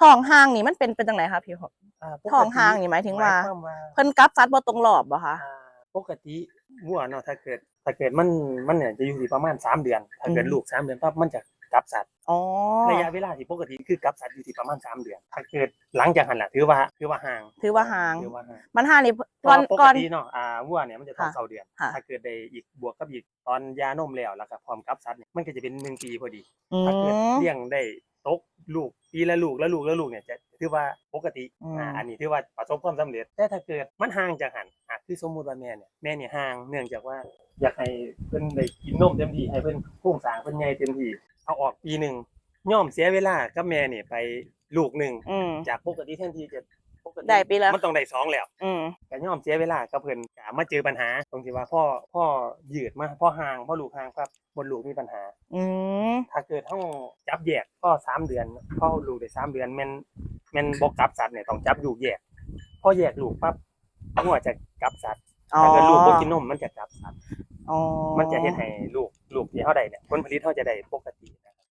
ท้องห่างนี่มันเป็นเป็นจังไดคะพี่หอาปกติท้องห่างนี่หมายถึงว่า หมยความว่าเพิ่นกลับสัตว์บ่ตรงรอบบ่คะ อ่าปกติวัวเนาะถ้าเกิด ถ้าเกิดมันมันเนี่ยจะอยู่ที่ประมาณสามเดือน ถ้าเกิดอืม ลูกสามเดือนปั๊บมันจะกลับสัตว์อ๋อระยะเวลาที่ปกติคือกลับสัตว์อยู่ที่ประมาณสามเดือน ถ้าเกิดหลังจากหันแหละถือว่าถือว่าห่างถือว่าห่าง ถือว่าห่าง มันห่างนี่เพก่อราะนว่าปกก่อน ติเนาะอ่าวัวเนี่ยมันจะต้องค่ะเก้าเดือน ค่ะ ถ้าเกิดได้อีกบวกกับอีกตอนยานมแล้วแล้วก็พร้อมกับสัตว์เนี่ยมันก็จะเป็นหนึ่งปีพอดี อืถ้าเกิดมเลี้ยงได้ ตกลูกปีละลูกแล้วลูกแล้วลูกเนี่ยจะถือว่าปกติอืม อ่าอันนี้ถือว่าประสบความสำเร็จ แต่ถ้าเกิดมันห่างจากหันอะคือสมมุติว่าแม่เนี่ยแม่เนี่ยห่างเนื่องจากว่า อยากให้เพิ่นได้กินนมเต็มที่ให้เพิ่นโครงสร้างเพิ่นใหญ่เต็มที่เอาออกปีหนึ่งย่อมเสียเวลากับแม่เนี่ยไปลูกหนึ่งอืม จากปกติแทนที่จะปกติได้ปีละ มันต้องได้สองแล้ว อืม ก็ย่อมเสียเวลากับเพิ่นก็มาเจอปัญหา ตรงที่ว่าพ่อพ่อยืดมาพ่อห่างพ่อลูกห่างครับบนลูกมีปัญหาอืม ถ้าเกิดต้องจับแยกก็สามเดือนพ่อลูกได้สามเดือนแม่นแม่นบ่กลับสัตว์เนี่ยต้องจับลูกแยกพอแยกลูกปั๊บหัวจะกลับสัตว์อ๋อถ้าเกิดลูกบ่กินนมมันจะกลับสัตว์อ๋อมันจะเฮ็ดให้ลูกลูกที่เฮาได้เนี่ยผลผลิตเฮาจะได้ปกติ